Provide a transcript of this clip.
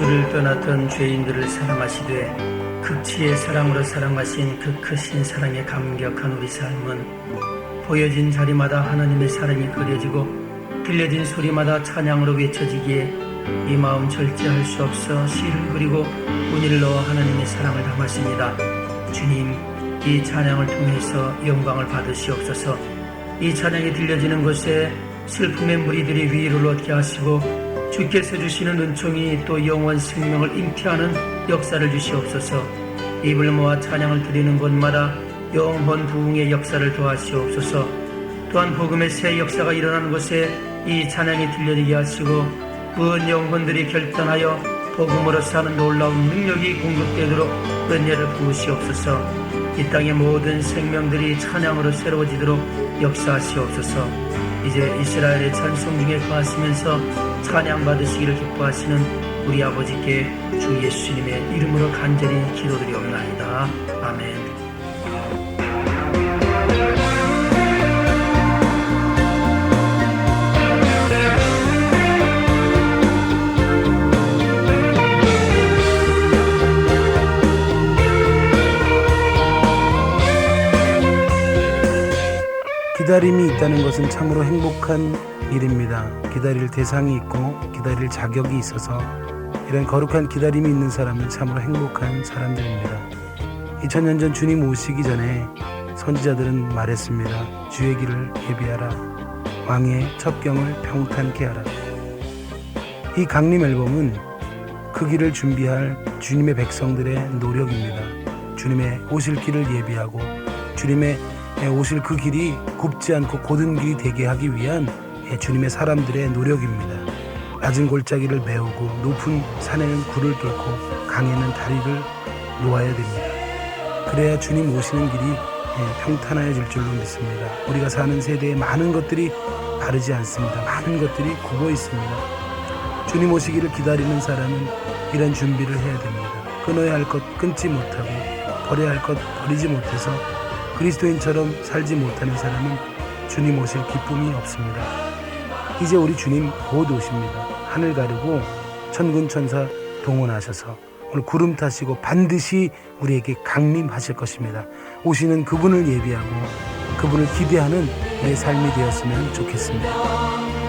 그를 떠났던 죄인들을 사랑하시되 극치의 사랑으로 사랑하신 그 크신 사랑에 감격한 우리 삶은 보여진 자리마다 하나님의 사랑이 그려지고 들려진 소리마다 찬양으로 외쳐지기에 이 마음 절제할 수 없어 시를 그리고 운을 넣어 하나님의 사랑을 담았습니다. 주님, 이 찬양을 통해서 영광을 받으시옵소서. 이 찬양이 들려지는 곳에 슬픔의 무리들이 위로를 얻게 하시고 주께서 주시는 은총이 또 영원 생명을 잉태하는 역사를 주시옵소서. 입을 모아 찬양을 드리는 곳마다 영원 부흥의 역사를 도하시옵소서. 또한 복음의 새 역사가 일어나는 곳에 이 찬양이 들려지게 하시고 먼 영혼들이 결단하여 복음으로 사는 놀라운 능력이 공급되도록 은혜를 부으시옵소서. 이 땅의 모든 생명들이 찬양으로 새로워지도록 역사하시옵소서. 이제 이스라엘의 찬송 중에 거하시면서 찬양 받으시기를 기뻐하시는 우리 아버지께 주 예수님의 이름으로 간절히 기도드리옵나이다. 아멘. 기다림이 있다는 것은 참으로 행복한 일입니다. 기다릴 대상이 있고 기다릴 자격이 있어서 이런 거룩한 기다림이 있는 사람은 참으로 행복한 사람들입니다. 2000년 전 주님 오시기 전에 선지자들은 말했습니다. 주의 길을 예비하라. 왕의 첩경을 평탄케 하라. 이 강림 앨범은 그 길을 준비할 주님의 백성들의 노력입니다. 주님의 오실 길을 예비하고 주님의 오실 그 길이 굽지 않고 고든 길이 되게 하기 위한 주님의 사람들의 노력입니다. 낮은 골짜기를 메우고 높은 산에는 굴을 뚫고 강에는 다리를 놓아야 됩니다. 그래야 주님 오시는 길이 평탄해질 줄로 믿습니다. 우리가 사는 세대에 많은 것들이 바르지 않습니다. 많은 것들이 굽어 있습니다. 주님 오시기를 기다리는 사람은 이런 준비를 해야 됩니다. 끊어야 할 것 끊지 못하고 버려야 할 것 버리지 못해서 그리스도인처럼 살지 못하는 사람은 주님 오실 기쁨이 없습니다. 이제 우리 주님 곧 오십니다. 하늘 가르고 천군 천사 동원하셔서 오늘 구름 타시고 반드시 우리에게 강림하실 것입니다. 오시는 그분을 예비하고 그분을 기대하는 내 삶이 되었으면 좋겠습니다.